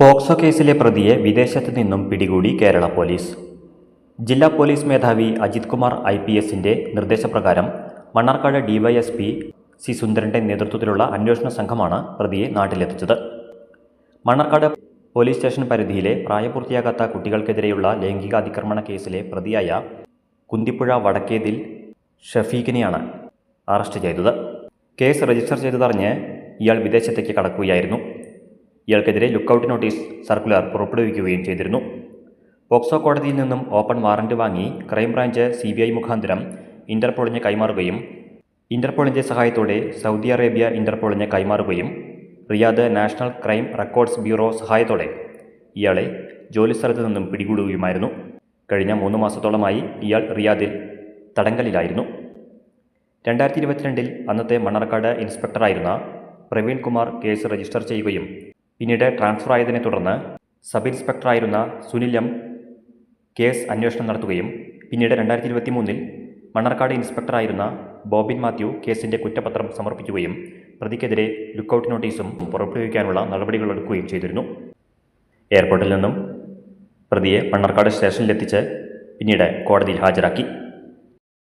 POCSO കേസിലെ പ്രതിയെ വിദേശത്തു നിന്നും പിടികൂടി കേരള പോലീസ്. ജില്ലാ പോലീസ് മേധാവി അജിത് കുമാർ ഐ പി എസിന്റെ നിർദ്ദേശപ്രകാരം മണ്ണാർക്കാട് ഡിവൈഎസ്പി സി സുന്ദരന്റെ നേതൃത്വത്തിലുള്ള അന്വേഷണ സംഘമാണ് പ്രതിയെ നാട്ടിലെത്തിച്ചത്. മണ്ണാർക്കാട് പോലീസ് സ്റ്റേഷൻ പരിധിയിലെ പ്രായപൂർത്തിയാകാത്ത കുട്ടികൾക്കെതിരെയുള്ള ലൈംഗികാതിക്രമണ കേസിലെ പ്രതിയായ കുന്തിപ്പുഴ വടക്കേതിൽ ഷഫീഖിനെയാണ് അറസ്റ്റ് ചെയ്തത്. കേസ് രജിസ്റ്റർ ചെയ്തതറിഞ്ഞ് ഇയാൾ വിദേശത്തേക്ക് കടക്കുകയായിരുന്നു. ഇയാൾക്കെതിരെ ലുക്കൌട്ട് നോട്ടീസ് സർക്കുലർ പുറപ്പെടുവിക്കുകയും ചെയ്തിരുന്നു. പോക്സോ കോടതിയിൽ നിന്നും ഓപ്പൺ വാറന്റ് വാങ്ങി crime branch C B I മുഖാന്തരം ഇന്റർപോളിന് കൈമാറുകയും ഇന്റർപോളിന്റെ സഹായത്തോടെ സൗദി അറേബ്യ ഇന്റർപോളിന് കൈമാറുകയും Riyadh national crime records bureau സഹായത്തോടെ ഇയാളെ ജോലിസ്ഥലത്ത് നിന്നും പിടികൂടുകയുമായിരുന്നു. കഴിഞ്ഞ മൂന്ന് മാസത്തോളമായി ഇയാൾ റിയാദിൽ തടങ്കലിലായിരുന്നു. രണ്ടായിരത്തി ഇരുപത്തിരണ്ടിൽ അന്നത്തെ മണ്ണാർക്കാട് ഇൻസ്പെക്ടറായിരുന്ന പ്രവീൺ കുമാർ കേസ് രജിസ്റ്റർ ചെയ്യുകയും പിന്നീട് ട്രാൻസ്ഫർ ആയതിനെ തുടർന്ന് സബ് ഇൻസ്പെക്ടറായിരുന്ന സുനിൽ എം കേസ് അന്വേഷണം നടത്തുകയും പിന്നീട് രണ്ടായിരത്തി ഇരുപത്തി മൂന്നിൽ മണ്ണാർക്കാട് ഇൻസ്പെക്ടറായിരുന്ന ബോബിൻ മാത്യു കേസിന്റെ കുറ്റപത്രം സമർപ്പിക്കുകയും പ്രതിക്കെതിരെ ലുക്കൌട്ട് നോട്ടീസും പുറപ്പെടുവിക്കാനുള്ള നടപടികളെടുക്കുകയും ചെയ്തിരുന്നു. എയർപോർട്ടിൽ നിന്നും പ്രതിയെ മണ്ണാർക്കാട് സ്റ്റേഷനിലെത്തിച്ച് പിന്നീട് കോടതിയിൽ ഹാജരാക്കി.